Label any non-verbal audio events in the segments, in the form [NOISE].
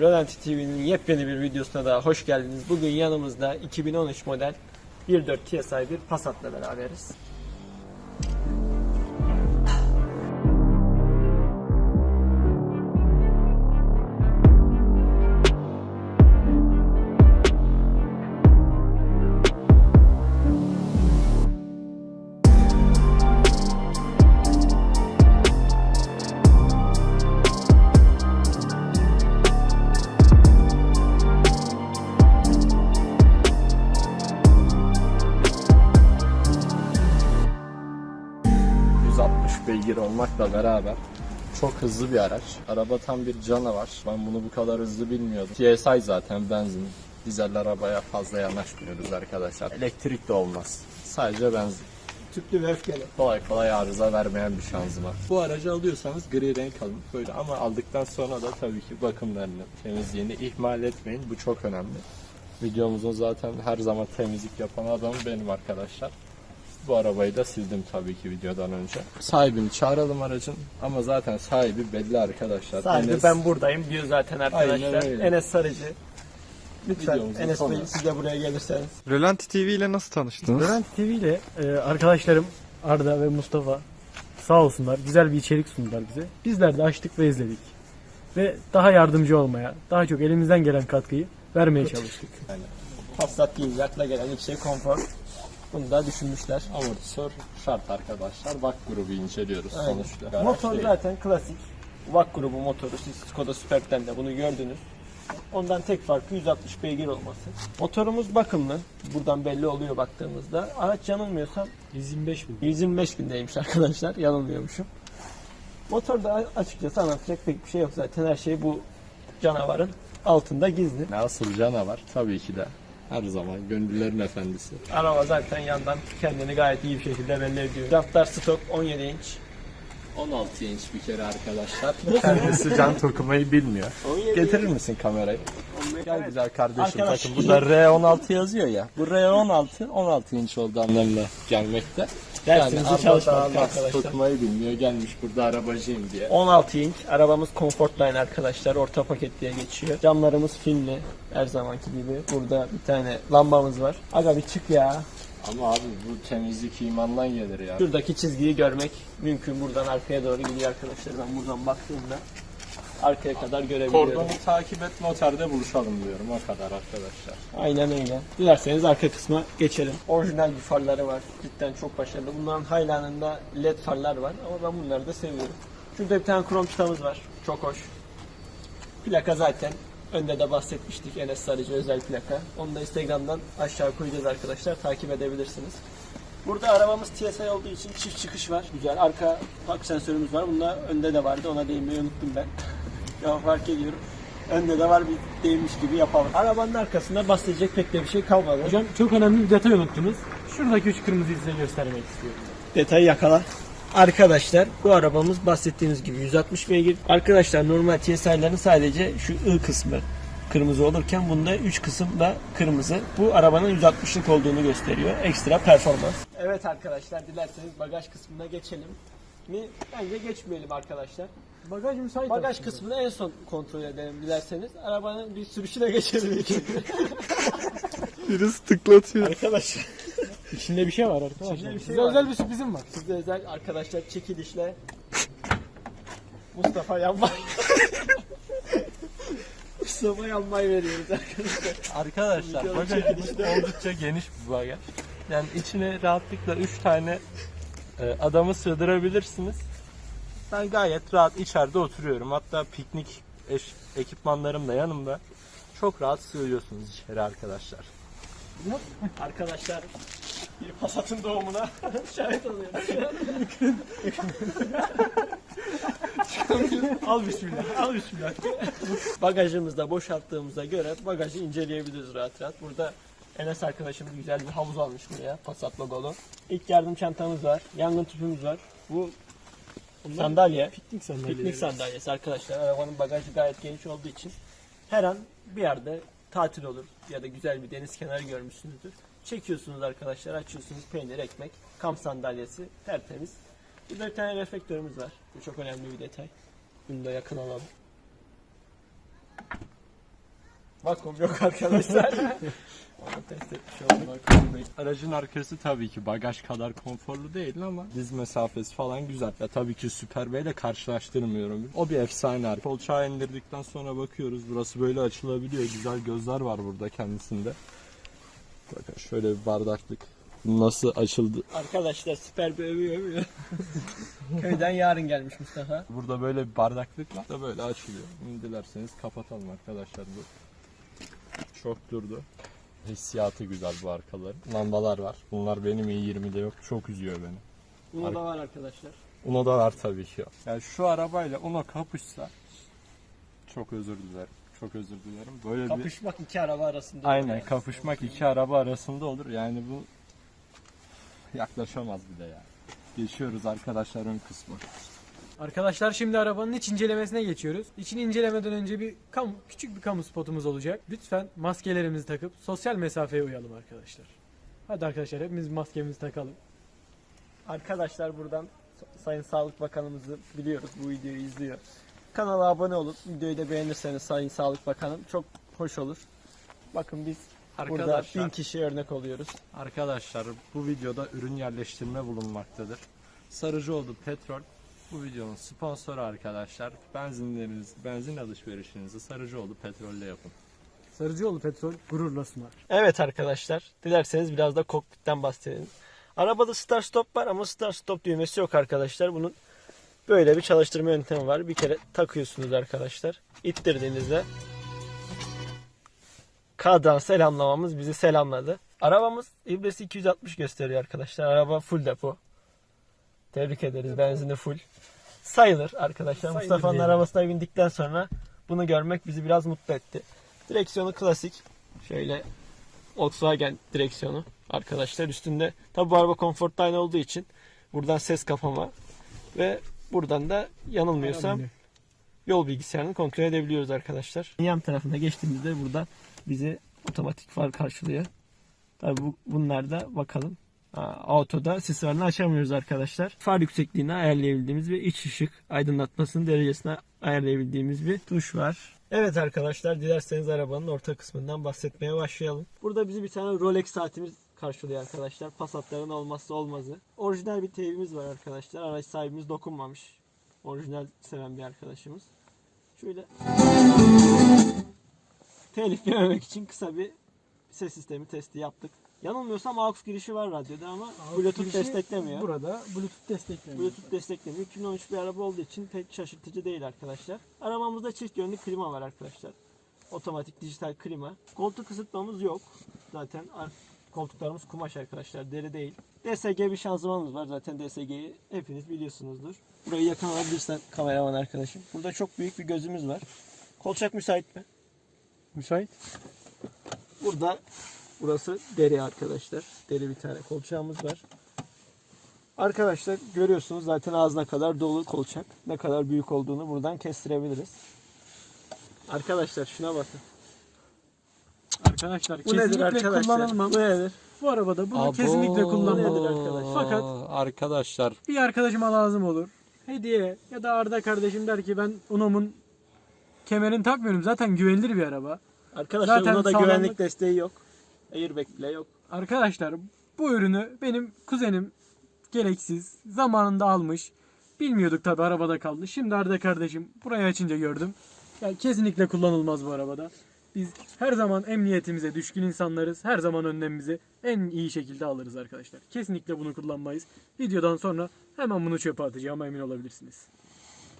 Rölanti TV'nin yepyeni bir videosuna daha hoş geldiniz. Bugün yanımızda 2013 model 1.4 TSI bir Passat'la beraberiz. Beygir olmakla beraber çok hızlı bir araç. Araba tam bir canavar. Ben bunu bu kadar hızlı bilmiyordum. TSI zaten benzin. Dizel arabaya fazla yanaşmıyoruz arkadaşlar. Elektrik de olmaz. Sadece benzin. Tüplü ve öfkeli. Kolay kolay arıza vermeyen bir şanzıman. Bu aracı alıyorsanız gri renk alın. Böyle ama aldıktan sonra da tabii ki bakımlarını, temizliğini ihmal etmeyin. Bu çok önemli. Videomuzun zaten her zaman temizlik yapan adam benim arkadaşlar. Bu arabayı da sildim tabii ki videodan önce. Sahibini çağıralım aracın ama zaten sahibi belli arkadaşlar. Sahibi Enes- ben buradayım diyor zaten arkadaşlar. Aynen öyle. Enes Sarıcı. Lütfen Videomuzun Enes Bey siz de buraya gelirseniz. Rölanti TV ile nasıl tanıştınız? Rölanti TV ile e, arkadaşlarım Arda ve Mustafa sağ olsunlar güzel bir içerik sundular bize. Bizler de açtık ve izledik. Ve daha yardımcı olmaya, daha çok elimizden gelen katkıyı vermeye çalıştık. Passat deyince akla gelen ilk şey konfor. Bunu da düşünmüşler. Amortisör şart arkadaşlar. Bak grubu inceliyoruz Aynen. sonuçta. Garaj Motor değil. zaten klasik. VAK grubu motoru. Siz Skoda Superb'den de bunu gördünüz. Ondan tek farkı 160 beygir olması. Motorumuz bakımlı. Buradan belli oluyor baktığımızda. Araç yanılmıyorsam 125 bin. 125 bindeymiş arkadaşlar. Yanılmıyormuşum. Motorda açıkçası anlatacak pek bir şey yok zaten. Her şey bu canavarın altında gizli. Nasıl canavar? Tabii ki de. Her zaman gönüllerin efendisi. Araba zaten yandan kendini gayet iyi bir şekilde belli ediyor. Jantlar stok 17 inç. 16 inç bir kere arkadaşlar. [LAUGHS] Kendisi can okumayı bilmiyor. 17 Getirir misin kamerayı? Gel güzel kardeşim. Arkadaş- Bakın burada R16 yazıyor ya. Bu R16 16 inç oldu anlamına gelmekte. Dersinizi araba çalışmadık arkadaşlar. Tutmayı bilmiyor. Gelmiş burada arabacıyım diye. 16 inç. Arabamız Comfortline arkadaşlar. Orta paket diye geçiyor. Camlarımız filmli. Her zamanki gibi. Burada bir tane lambamız var. Aga bir çık ya. Ama abi bu temizlik imandan gelir ya. Şuradaki çizgiyi görmek mümkün. Buradan arkaya doğru gidiyor arkadaşlar. Ben buradan baktığımda arkaya kadar görebiliyorum. Kordonu takip et noterde buluşalım diyorum o kadar arkadaşlar. Aynen öyle. Dilerseniz arka kısma geçelim. Orijinal bir farları var. Cidden çok başarılı. Bunların Highline'ında led farlar var ama ben bunları da seviyorum. Şurada bir tane krom çıtamız var. Çok hoş. Plaka zaten. Önde de bahsetmiştik Enes Sarıcı özel plaka. Onu da Instagram'dan aşağı koyacağız arkadaşlar. Takip edebilirsiniz. Burada arabamız TSI olduğu için çift çıkış var. Güzel. Arka park sensörümüz var. Bunda önde de vardı. Ona değinmeyi unuttum ben. [LAUGHS] ya fark ediyorum. Önde de var bir değinmiş gibi yapalım. Arabanın arkasında bahsedecek pek de bir şey kalmadı. Hocam çok önemli bir detay unuttunuz. Şuradaki üç kırmızıyı size göstermek istiyorum. detayı yakala. Arkadaşlar bu arabamız bahsettiğimiz gibi 160 beygir. Arkadaşlar normal TSI'lerin sadece şu I kısmı kırmızı olurken bunda 3 kısım da kırmızı. Bu arabanın 160'lık olduğunu gösteriyor. Ekstra performans. Evet arkadaşlar dilerseniz bagaj kısmına geçelim. Mi? Bence geçmeyelim arkadaşlar. Bagaj müsait Bagaj aslında. kısmını en son kontrol edelim dilerseniz. Arabanın bir sürüşüne geçelim. [LAUGHS] Birisi tıklatıyor. arkadaşlar. İçinde bir şey var arkadaşlar. İçinde bir şey Size var. özel bir sürprizim var. Size özel arkadaşlar çekilişle Mustafa Yanmay [LAUGHS] Mustafa Yanmay veriyoruz arkadaşlar. Arkadaşlar bagajımız oldukça geniş bir bagaj. Yani içine rahatlıkla 3 tane adamı sığdırabilirsiniz. Ben gayet rahat içeride oturuyorum. Hatta piknik eş- ekipmanlarım da yanımda. Çok rahat sığıyorsunuz içeri arkadaşlar. [LAUGHS] Arkadaşlar bir Passat'ın doğumuna [LAUGHS] şahit oluyoruz. [LAUGHS] al bismillah, al bismillah. Bagajımızı da boşalttığımıza göre bagajı inceleyebiliriz rahat rahat. Burada Enes arkadaşımız güzel bir havuz almış buraya Passat logolu. İlk yardım çantamız var, yangın tüpümüz var. Bu sandalye, Piknik sandalyeleri. piknik sandalyesi arkadaşlar. Arabanın bagajı gayet geniş olduğu için her an bir yerde tatil olur ya da güzel bir deniz kenarı görmüşsünüzdür. Çekiyorsunuz arkadaşlar, açıyorsunuz peynir, ekmek, kamp sandalyesi tertemiz. Burada bir tane reflektörümüz var. Bu çok önemli bir detay. Bunu da yakın alalım. Vakum yok arkadaşlar. [LAUGHS] Onu test etmiş olduk. Aracın arkası tabii ki bagaj kadar konforlu değil ama diz mesafesi falan güzel. Ya tabii ki Super B ile karşılaştırmıyorum. O bir efsane araba. Kolçağı indirdikten sonra bakıyoruz. Burası böyle açılabiliyor. Güzel gözler var burada kendisinde. Bakın şöyle bir bardaklık. Nasıl açıldı? Arkadaşlar süper bir övüyor övüyor. [LAUGHS] Köyden yarın gelmiş Mustafa. Burada böyle bir bardaklık var da böyle açılıyor. Bunu dilerseniz kapatalım arkadaşlar bu. Çok durdu. Hissiyatı güzel bu arkaların. Lambalar var. Bunlar benim i20'de yok. Çok üzüyor beni. Bunu da var arkadaşlar. Uno da var tabii ki. Yani şu arabayla Uno kapışsa çok özür dilerim. Çok özür dilerim. Böyle bir Kapışmak iki araba arasında. aynen kapışmak iki araba arasında olur. Yani bu yaklaşamaz bir de yani. Geçiyoruz arkadaşlar ön kısmı. Arkadaşlar şimdi arabanın iç incelemesine geçiyoruz. İçini incelemeden önce bir kamu, küçük bir kamu spotumuz olacak. Lütfen maskelerimizi takıp sosyal mesafeye uyalım arkadaşlar. Hadi arkadaşlar hepimiz maskemizi takalım. Arkadaşlar buradan Sayın Sağlık Bakanımızı biliyoruz bu videoyu izliyor. Kanala abone olup videoyu da beğenirseniz Sayın Sağlık Bakanım çok hoş olur. Bakın biz burada Arkadaşlar. bin kişi örnek oluyoruz. Arkadaşlar bu videoda ürün yerleştirme bulunmaktadır. Sarıcıoğlu Petrol bu videonun sponsoru arkadaşlar. Benzinleriniz, benzin alışverişinizi Sarıcıoğlu Petrol'le yapın. Sarıcıoğlu Petrol gururla sunar. Evet arkadaşlar dilerseniz biraz da kokpitten bahsedelim. Arabada start stop var ama start stop düğmesi yok arkadaşlar. Bunun böyle bir çalıştırma yöntemi var. Bir kere takıyorsunuz arkadaşlar. İttirdiğinizde K'dan selamlamamız bizi selamladı. Arabamız ibresi 260 gösteriyor arkadaşlar. Araba full depo. Tebrik ederiz. Benzini full. Sayılır arkadaşlar. Sayılır Mustafa'nın arabasına bindikten sonra bunu görmek bizi biraz mutlu etti. Direksiyonu klasik. Şöyle Volkswagen direksiyonu arkadaşlar. Üstünde tabi bu araba Comfortline olduğu için buradan ses kapama ve buradan da yanılmıyorsam yol bilgisayarını kontrol edebiliyoruz arkadaşlar. Yan tarafına geçtiğimizde burada bizi otomatik far karşılıyor. Tabi bu, bunlar da bakalım. Autoda sis farını açamıyoruz arkadaşlar. Far yüksekliğini ayarlayabildiğimiz ve iç ışık aydınlatmasının derecesine ayarlayabildiğimiz bir tuş var. Evet arkadaşlar dilerseniz arabanın orta kısmından bahsetmeye başlayalım. Burada bizi bir tane Rolex saatimiz karşılıyor arkadaşlar. Passatların olmazsa olmazı. Orijinal bir teybimiz var arkadaşlar. Araç sahibimiz dokunmamış. Orijinal seven bir arkadaşımız. Şöyle telif yememek için kısa bir ses sistemi testi yaptık. Yanılmıyorsam AUX girişi var radyoda ama Bluetooth desteklemiyor. Burada Bluetooth desteklemiyor. Bluetooth desteklemiyor. 2013 bir araba olduğu için pek şaşırtıcı değil arkadaşlar. Arabamızda çift yönlü klima var arkadaşlar. Otomatik dijital klima. Koltuk ısıtmamız yok. Zaten ar- koltuklarımız kumaş arkadaşlar. Deri değil. DSG bir şanzımanımız var. Zaten DSG'yi hepiniz biliyorsunuzdur. Burayı yakın alabilirsen kameraman arkadaşım. Burada çok büyük bir gözümüz var. Kolçak müsait mi? Müsait. Burada burası deri arkadaşlar. Deri bir tane kolçağımız var. Arkadaşlar görüyorsunuz zaten ağzına kadar dolu kolçak. Ne kadar büyük olduğunu buradan kestirebiliriz. Arkadaşlar şuna bakın. Arkadaşlar Bu nedir kesinlikle arkadaşlar? kullanılmam. Bu nedir? Bu arabada bunu Abo. kesinlikle kullanmam. Nedir arkadaş? Fakat arkadaşlar bir arkadaşıma lazım olur. Hediye ya da Arda kardeşim der ki ben Uno'mun kemerini takmıyorum. Zaten güvenilir bir araba. Arkadaşlar Zaten buna da sağlamlık- güvenlik desteği yok. Airbag bile yok. Arkadaşlar bu ürünü benim kuzenim gereksiz zamanında almış. Bilmiyorduk tabi arabada kaldı. Şimdi Arda kardeşim burayı açınca gördüm. Yani kesinlikle kullanılmaz bu arabada. Biz her zaman emniyetimize düşkün insanlarız. Her zaman önlemimizi en iyi şekilde alırız arkadaşlar. Kesinlikle bunu kullanmayız. Videodan sonra hemen bunu çöpe atacağım emin olabilirsiniz.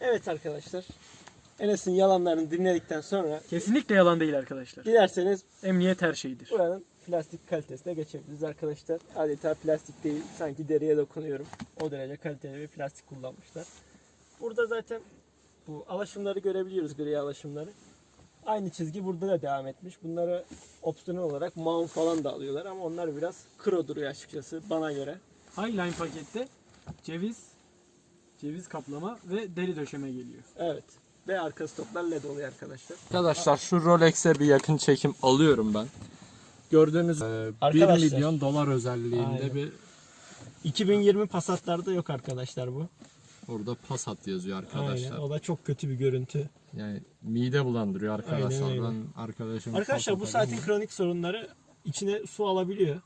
Evet arkadaşlar. Enes'in yalanlarını dinledikten sonra Kesinlikle yalan değil arkadaşlar. dilerseniz Emniyet her şeydir. buranın plastik kalitesine geçebiliriz arkadaşlar. Adeta plastik değil. Sanki deriye dokunuyorum. O derece kaliteli bir plastik kullanmışlar. Burada zaten bu alaşımları görebiliyoruz gri alaşımları. Aynı çizgi burada da devam etmiş. Bunları opsiyonel olarak mount falan da alıyorlar ama onlar biraz kro duruyor açıkçası bana göre. Highline pakette ceviz, ceviz kaplama ve deri döşeme geliyor. Evet. Ve arka stoplar led oluyor arkadaşlar. Arkadaşlar şu Rolex'e bir yakın çekim alıyorum ben. Gördüğünüz e, 1 Arkadaşlar. milyon dolar özelliğinde Aynen. bir 2020 Passat'larda yok arkadaşlar bu. Orada Passat yazıyor arkadaşlar. Aynen. O da çok kötü bir görüntü. Yani mide bulandırıyor arkadaşlar. Aynen. Ben arkadaşım Arkadaşlar bu saatin kronik sorunları içine su alabiliyor.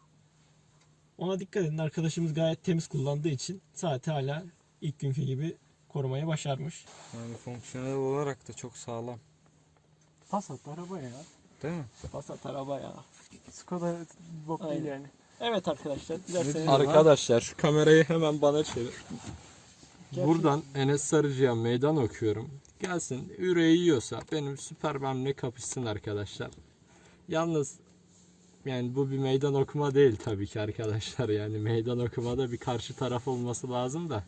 Ona dikkat edin. Arkadaşımız gayet temiz kullandığı için saati hala ilk günkü gibi korumayı başarmış. Yani fonksiyonel olarak da çok sağlam. Passat araba ya. Değil mi? Passat araba ya. Skoda bok değil Aynen. yani. Evet arkadaşlar. Dilerseniz Arkadaşlar şu kamerayı hemen bana çevir. Buradan Enes Sarıcı'ya meydan okuyorum. Gelsin yüreği yiyorsa benim Süpermen'le kapışsın arkadaşlar. Yalnız yani bu bir meydan okuma değil tabii ki arkadaşlar. Yani meydan okumada bir karşı taraf olması lazım da.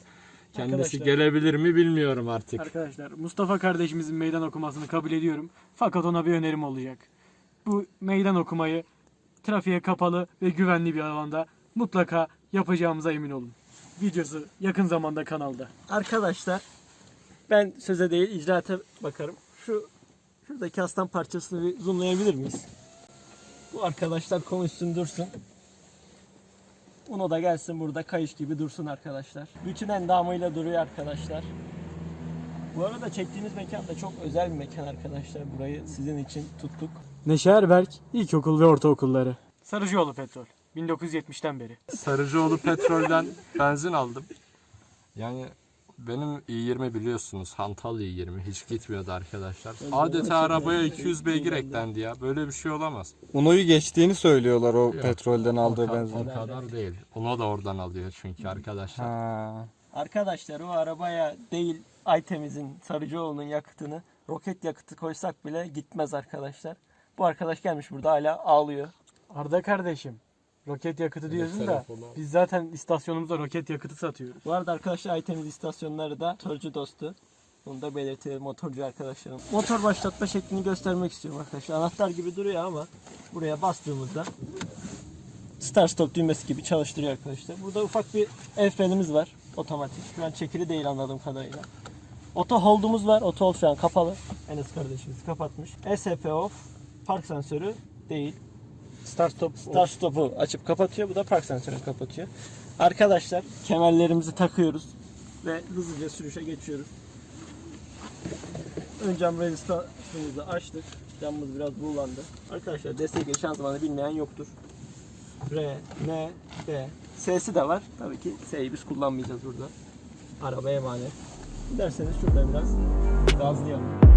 Kendisi Arkadaşlar- gelebilir mi bilmiyorum artık. Arkadaşlar Mustafa kardeşimizin meydan okumasını kabul ediyorum. Fakat ona bir önerim olacak. Bu meydan okumayı trafiğe kapalı ve güvenli bir alanda mutlaka yapacağımıza emin olun. Videosu yakın zamanda kanalda. Arkadaşlar ben söze değil icraata bakarım. Şu şuradaki aslan parçasını bir zoomlayabilir miyiz? Bu arkadaşlar konuşsun dursun. Uno da gelsin burada kayış gibi dursun arkadaşlar. Bütün endamıyla duruyor arkadaşlar. Bu arada çektiğimiz mekan da çok özel bir mekan arkadaşlar. Burayı sizin için tuttuk. Neşe Erberk İlkokul ve Ortaokulları. Sarıcıoğlu Petrol. 1970'ten beri. Sarıcıoğlu petrolden benzin aldım. Yani benim i20 biliyorsunuz hantal i20 hiç gitmiyordu arkadaşlar. Adeta arabaya 200 beygir eklendi ya. Böyle bir şey olamaz. Uno'yu geçtiğini söylüyorlar o Yok. petrolden aldığı ka- benzin. o kadar değil. Onu da oradan alıyor çünkü arkadaşlar. Ha. Arkadaşlar o arabaya değil Aytemiz'in Sarıcıoğlu'nun yakıtını roket yakıtı koysak bile gitmez arkadaşlar. Bu arkadaş gelmiş burada hala ağlıyor. Arda kardeşim. Roket yakıtı diyorsun da biz zaten istasyonumuzda roket yakıtı satıyoruz. Bu arada arkadaşlar Aytemiz istasyonları da motorcu dostu. Bunu da belirtelim motorcu arkadaşlarım. Motor başlatma şeklini göstermek istiyorum arkadaşlar. Anahtar gibi duruyor ama buraya bastığımızda start stop düğmesi gibi çalıştırıyor arkadaşlar. Burada ufak bir el frenimiz var. Otomatik. Şu an çekili değil anladığım kadarıyla. Auto hold'umuz var. Auto hold şu an kapalı. Enes kardeşimiz kapatmış. ESP off. Park sensörü değil. Start stop. Start stop'u açıp kapatıyor. Bu da park sensörünü kapatıyor. Arkadaşlar kemerlerimizi takıyoruz ve hızlıca sürüşe geçiyoruz. Ön cam rezistansımızı açtık. Camımız biraz buğulandı. Arkadaşlar destek şanzımanı bilmeyen yoktur. R, N, B. S'si de var. Tabii ki S'yi biz kullanmayacağız burada. Arabaya emanet. Derseniz şurada biraz gazlayalım.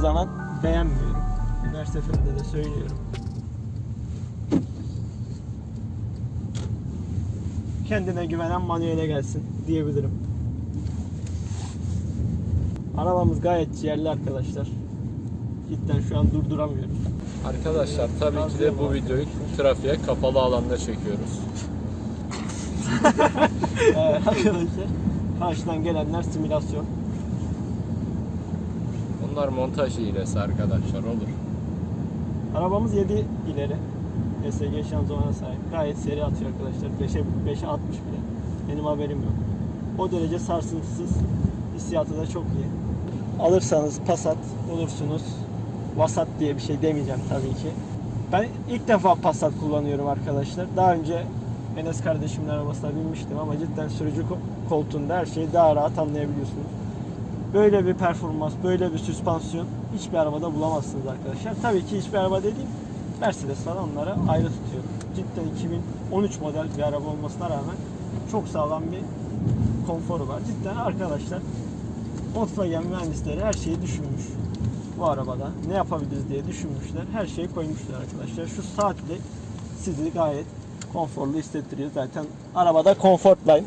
Zaman beğenmiyorum. Her seferinde de söylüyorum. Kendine güvenen manuele gelsin diyebilirim. Arabamız gayet ciğerli arkadaşlar. Cidden şu an durduramıyoruz. Arkadaşlar tabii ki de bu videoyu trafiğe kapalı alanda çekiyoruz. [LAUGHS] Ee, arkadaşlar karşıdan gelenler simülasyon. Bunlar montaj hilesi arkadaşlar olur. Arabamız 7 ileri. SG şanzımana sahip. Gayet seri atıyor arkadaşlar. 5'e 5'e 60 bile. Benim haberim yok. O derece sarsıntısız. Hissiyatı da çok iyi. Alırsanız Passat bulursunuz. Vasat diye bir şey demeyeceğim tabii ki. Ben ilk defa Passat kullanıyorum arkadaşlar. Daha önce Enes kardeşimin arabasına binmiştim ama cidden sürücü ko- koltuğunda her şeyi daha rahat anlayabiliyorsunuz. Böyle bir performans, böyle bir süspansiyon hiçbir arabada bulamazsınız arkadaşlar. Tabii ki hiçbir araba dediğim Mercedes falan onlara ayrı tutuyor. Cidden 2013 model bir araba olmasına rağmen çok sağlam bir konforu var. Cidden arkadaşlar Volkswagen mühendisleri her şeyi düşünmüş bu arabada. Ne yapabiliriz diye düşünmüşler. Her şeyi koymuşlar arkadaşlar. Şu saatle sizi gayet konforlu hissettiriyor. Zaten arabada Comfort Line.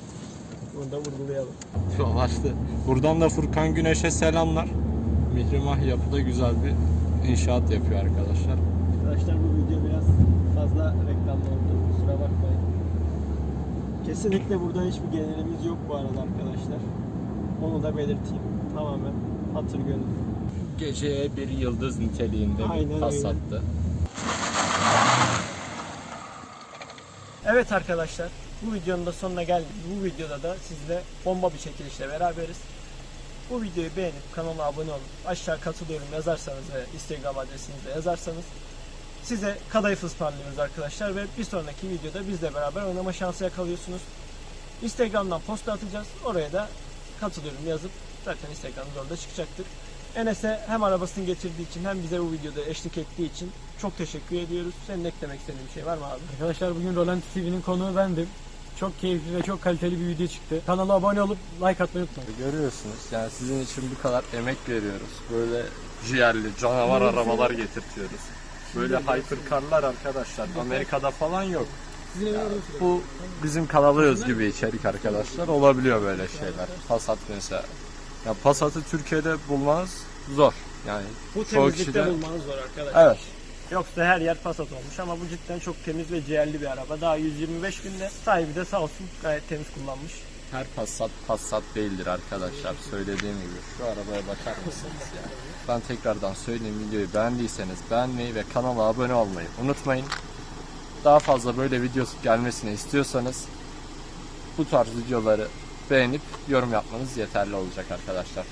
Bunu da vurgulayalım. [LAUGHS] Dolaştı. Buradan da Furkan Güneş'e selamlar. Mihrimah yapıda güzel bir inşaat yapıyor arkadaşlar. Arkadaşlar bu video biraz fazla reklamlı oldu. Kusura bakmayın. Kesinlikle buradan hiçbir gelirimiz yok bu arada arkadaşlar. Onu da belirteyim. Tamamen hatır gönül. Geceye bir yıldız niteliğinde Aynen bir öyle. Passat'tı. Evet arkadaşlar bu videonun da sonuna geldik. Bu videoda da sizle bomba bir çekilişle beraberiz. Bu videoyu beğenip kanala abone olup aşağı katılıyorum yazarsanız ve Instagram adresinizde yazarsanız size kadayıf ısmarlıyoruz arkadaşlar ve bir sonraki videoda bizle beraber oynama şansı yakalıyorsunuz. Instagram'dan post atacağız. Oraya da katılıyorum yazıp zaten Instagram'da orada çıkacaktır. Enes'e hem arabasını getirdiği için hem bize bu videoda eşlik ettiği için çok teşekkür ediyoruz. Senin eklemek istediğin bir şey var mı abi? Arkadaşlar bugün Roland TV'nin konuğu bendim. Çok keyifli ve çok kaliteli bir video çıktı. Kanala abone olup like atmayı unutmayın. Görüyorsunuz yani sizin için bu kadar emek veriyoruz. Böyle ciğerli canavar arabalar getirtiyoruz. Böyle hypercarlar arkadaşlar Amerika'da falan yok. Ya, bu bizim kanala özgü bir içerik arkadaşlar. Olabiliyor böyle şeyler. Passat mesela. Ya Passat'ı Türkiye'de bulmanız zor. Yani Bu Çoğu temizlikte kişi de- bulmanız zor arkadaşlar. evet. Yoksa her yer Passat olmuş ama bu cidden çok temiz ve ciğerli bir araba. Daha 125 binde. Sahibi de sağ olsun gayet temiz kullanmış. Her Passat Passat değildir arkadaşlar. Söylediğim gibi şu arabaya bakar mısınız ya? Ben tekrardan söyleyeyim videoyu beğendiyseniz beğenmeyi ve kanala abone olmayı unutmayın. Daha fazla böyle video gelmesini istiyorsanız bu tarz videoları beğenip yorum yapmanız yeterli olacak arkadaşlar.